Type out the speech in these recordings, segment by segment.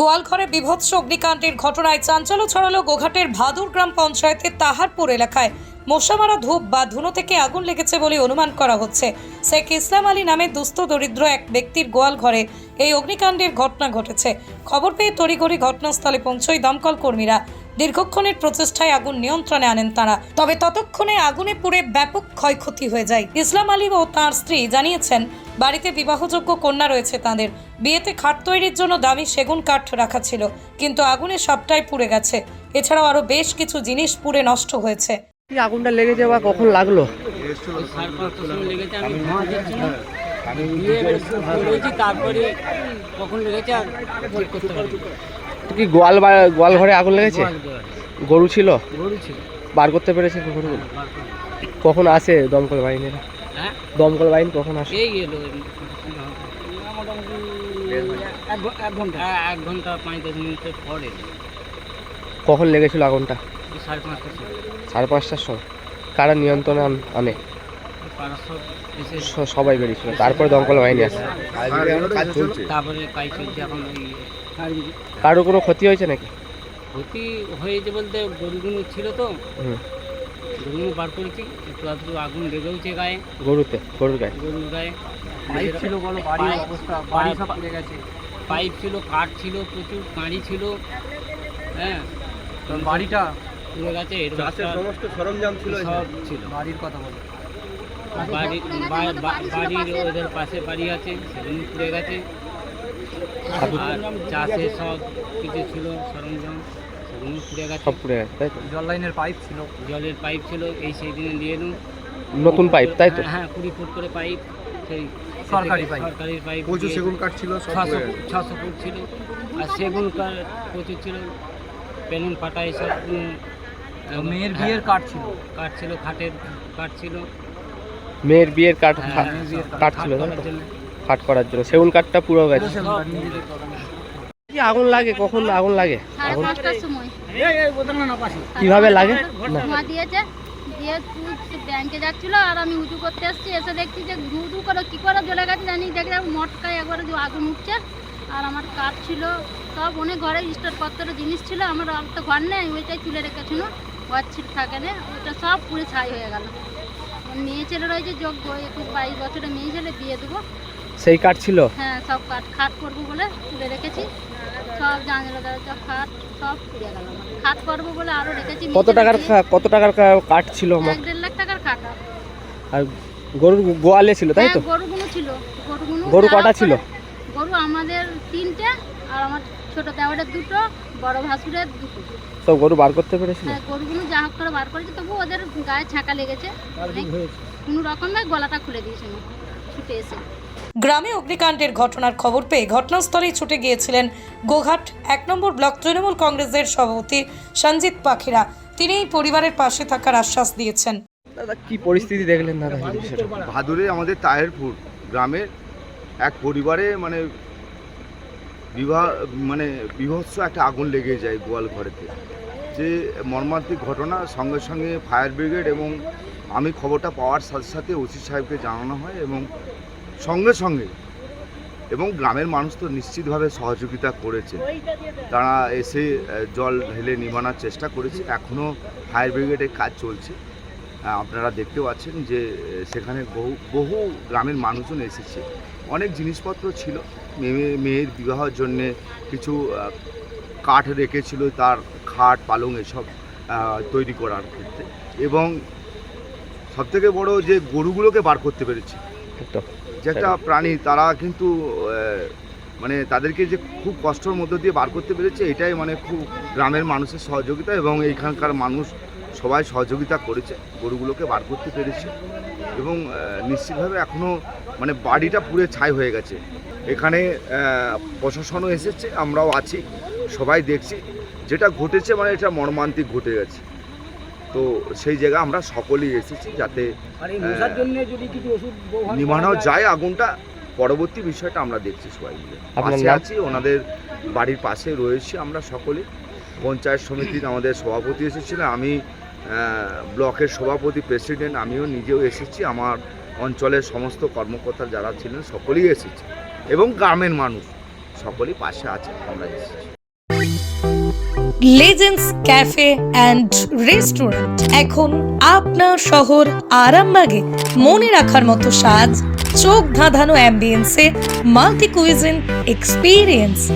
গোয়ালঘরে বিভৎস অগ্নিকাণ্ডের ঘটনায় চাঞ্চল্য ছড়ালো গোঘাটের ভাদুর গ্রাম পঞ্চায়েতের তাহারপুর এলাকায়। মশামারা ধূপ বা ধুনো থেকে আগুন লেগেছে বলে অনুমান করা হচ্ছে। শেখ ইসলাম আলী নামে দুস্থ দরিদ্র এক ব্যক্তির গোয়াল ঘরে এই অগ্নিকাণ্ডের ঘটনা ঘটেছে। খবর পেয়ে তড়িঘড়ি ঘটনাস্থলে পৌঁছয় দমকল কর্মীরা। দীর্ঘক্ষণের প্রচেষ্টায় আগুন নিয়ন্ত্রণে আনেন তারা। তবে ততক্ষণে আগুনে পুড়ে ব্যাপক ক্ষয়ক্ষতি হয়ে যায়। ইসলাম আলী ও তার স্ত্রী জানিয়েছেন বাড়িতে বিবাহযোগ্য কন্যা রয়েছে তাদের। বিয়েতে খাট তৈরির জন্য দামি সেগুন কাঠ রাখা ছিল কিন্তু আগুনে সবটাই পুড়ে গেছে। এছাড়াও আরও বেশ কিছু জিনিস পুড়ে নষ্ট হয়েছে। আগুনটা লেগেছে বা কখন লাগল? তারপরে কখন লেগেছে আর করতে পারি কি গোয়াল গোয়াল ঘরে আগুন লেগেছে? গরু ছিল? বার করতে পেরেছে গরুগুলো কখন আসে দমকল বাহিনীরা হ্যাঁ? দমকল বাহিনী কখন আসে? হ্যাঁ, কখন লেগেছিল আগুনটা? সাড়ে পাঁচটার সময়। কারা নিয়ন্ত্রণে আন- সবাই বেরিয়েছিল। তারপরে দমকল বাহিনী আসে। তারপরে এখন কারও কোনো ক্ষতি হয়েছে নাকি? ক্ষতি হয়েছে বলতে গরুগুলো ছিল তো। গরুগুলো বার করেছি একটু আধটু আগুন লেগেওছে গায়ে। গরুতে গরুর গায়ে? গরুর গায়ে। পাইপ ছিল বলো বাড়ির অবস্থা বাড়ি সব পুড়ে গেছে। পাইপ ছিল কাঠ ছিল প্রচুর কাঁড়ি ছিল। হ্যাঁ। বাড়িটা? পুড়ে গেছে এর সমস্ত সরঞ্জাম ছিল সব ছিল। বাড়ির কথা বলো। বাড়ি বাড়ির ওদের পাশে বাড়ি আছে সেগুলো পুড়ে গেছে। আর চাষে সব কিছু ছিল সরঞ্জাম সেগুলো পুড়ে গেছে। সব পুড়ে গেছে তাই তো? জল লাইনের পাইপ ছিল। জলের পাইপ ছিল এই সেই দিনে নিয়ে এলুম। নতুন পাইপ তাই তো? হ্যাঁ কুড়ি ফুট করে পাইপ সেই সরকারি পাইপ। সরকারি পাইপ প্রচুর সেগুন কাঠ ছিল ছশো ছশো ফুট ছিল। আর সেগুন কাঠ প্রচুর ছিল পেলুন ফাটা এসব মেয়ের হ্যাঁ, বিয়ের কার্ড ছিল। কাঠ ছিল খাটের কাঠ ছিল। মেয়ের বিয়ের কাঠ হ্যাঁ, কাঠ ছিল তাই কাঠ করার জন্য। সেগুন কাঠটা পুরো গেছে। কি আগুন লাগে? কখন আগুন লাগে? সাড়ে আগুন? পাঁচটার সময়। কীভাবে লাগে? দিয়েছে দিয়ে ব্যাংকে যাচ্ছিল আর আমি উঁচু করতে এসেছি এসে দেখছি যে ধু ধু করে কী করে জ্বলে গেছে জানি দেখি মটকায় একবারে যে আগুন উঠছে আর আমার কাঠ ছিল সব অনেক ঘরে স্টোরপত্র জিনিস ছিল আমার আর তো ঘর নেই ওইটাই তুলে রেখেছিল ঘর ছিট থাকে না ওইটা সব পুরো ছাই হয়ে গেল। মেয়ে ছেলে রয়েছে যোগ্য একুশ বাইশ বছরের মেয়ে ছেলে বিয়ে দেবো। সেই কাঠ ছিল? হ্যাঁ সব কাঠ খাট করব বলে তুলে রেখেছি। সব জানলা দরজা খাট সব পুড়ে গেল। খাট করব বলে আরও রেখেছি কত টাকার কত টাকার কা- কাঠ ছিল আমার? এক দেড় লাখ টাকার খাট। আর। আর গরুর গোয়ালে ছিল তাই হ্যাঁ তো? গরুগুলো ছিল। গরুগুলো গরু কটা ছিল? গরু আমাদের তিনটে আর আমার ছোট দেওয়ারের দুটো বড় ভাসুরের দুটো। সব গরু বার করতে পেরেছিল? হ্যাঁ গরুগুলো যা হোক করে বার করেছে তবু ওদের গায়ে ছাঁকা লেগেছে। কোনো রকমের গলাটা খুলে দিয়েছিল ছুটে এসে গ্রামে অগ্নিকাণ্ডের ঘটনার খবর পেয়ে ঘটনাস্থলেই ছুটে গিয়েছিলেন গোঘাট এক নম্বর ব্লক তৃণমূল কংগ্রেসের সভাপতি সঞ্জিত পাখিরা। তিনি এই পরিবারের পাশে থাকার আশ্বাস দিয়েছেন। দাদা কি পরিস্থিতি দেখলেন দাদা? সেটা ভাদুরে আমাদের তাহেরপুর গ্রামের এক পরিবারে মানে বিবাহ মানে বিভৎস একটা আগুন লেগে যায় গোয়াল ঘরেতে। যে মর্মান্তিক ঘটনা সঙ্গে সঙ্গে ফায়ার ব্রিগেড এবং আমি খবরটা পাওয়ার সাথে সাথে ওসি সাহেবকে জানানো হয় এবং সঙ্গে সঙ্গে। এবং গ্রামের মানুষ তো নিশ্চিতভাবে সহযোগিতা করেছে। তারা এসে জল ঢেলে নিবানোর চেষ্টা করেছে। এখনও ফায়ার ব্রিগেডের কাজ চলছে। আপনারা দেখতে পাচ্ছেন যে সেখানে বহু বহু গ্রামের মানুষজন এসেছে। অনেক জিনিসপত্র ছিল। মেয়ে, মেয়ের বিবাহের জন্যে কিছু কাঠ রেখেছিল, তার খাট, পালং এসব তৈরি করার ক্ষেত্রে। এবং সবথেকে বড় যে গরুগুলোকে বার করতে পেরেছে। একদম যে প্রাণী তারা কিন্তু মানে তাদেরকে যে খুব কষ্টের মধ্য দিয়ে বার করতে পেরেছে এটাই মানে খুব গ্রামের মানুষের সহযোগিতা এবং এইখানকার মানুষ সবাই সহযোগিতা করেছে গরুগুলোকে বার করতে পেরেছে এবং নিশ্চিতভাবে এখনও মানে বাড়িটা পুরে ছাই হয়ে গেছে। এখানে প্রশাসনও এসেছে আমরাও আছি সবাই দেখছি। যেটা ঘটেছে মানে এটা মর্মান্তিক ঘটে গেছে। তো সেই জায়গায় আমরা সকলেই এসেছি যাতে যায়, যায় আগুনটা পরবর্তী বিষয়টা আমরা দেখছি সবাই মিলে। পাশে আছি ওনাদের বাড়ির পাশে রয়েছি আমরা সকলে। পঞ্চায়েত সমিতির আমাদের সভাপতি এসেছিলেন আমি ব্লকের সভাপতি প্রেসিডেন্ট আমিও নিজেও এসেছি। আমার অঞ্চলের সমস্ত কর্মকর্তা যারা ছিলেন সকলেই এসেছে। এবং গ্রামের মানুষ সকলেই পাশে আছে আমরা এসেছি। লেজেন্ডস ক্যাফে অ্যান্ড রেস্টুরেন্ট এখন আপনার শহর আরামবাগে মনে রাখার মতো সাজ, চোখ ধাঁধানো অ্যাম্বিয়েন্সে multi cuisine experience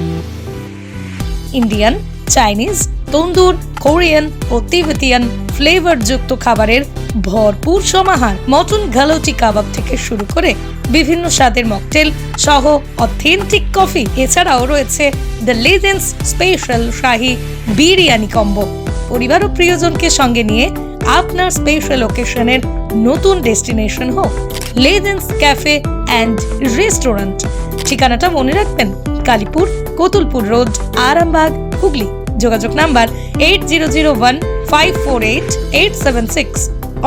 Indian Chinese tandoor Korean ও তিবেতিয়ান ফ্লেভারযুক্ত খাবারের ভরপুর সমাহার। মটন গালোটি কাবাব থেকে শুরু করে বিভিন্ন স্বাদের মকটেল সহ অথেন্টিক কফি এছাড়াও রয়েছে the legends special shahi biryani combo পরিবার ও প্রিয়জনকে সঙ্গে নিয়ে আপনার স্পেশাল ওকেশনের নতুন ডেস্টিনেশন হোক লেজেন্ডস ক্যাফে অ্যান্ড রেস্টুরেন্ট ঠিকানাটা মনে রাখবেন, কালীপুর, কোতুলপুর রোড, আরামবাগ, হুগলি। যোগাযোগ number eight zero zero one five four eight eight seven six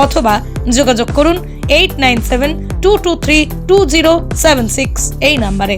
অথবা যোগাযোগ করুন eight nine seven two two three two zero seven six এই নাম্বারে।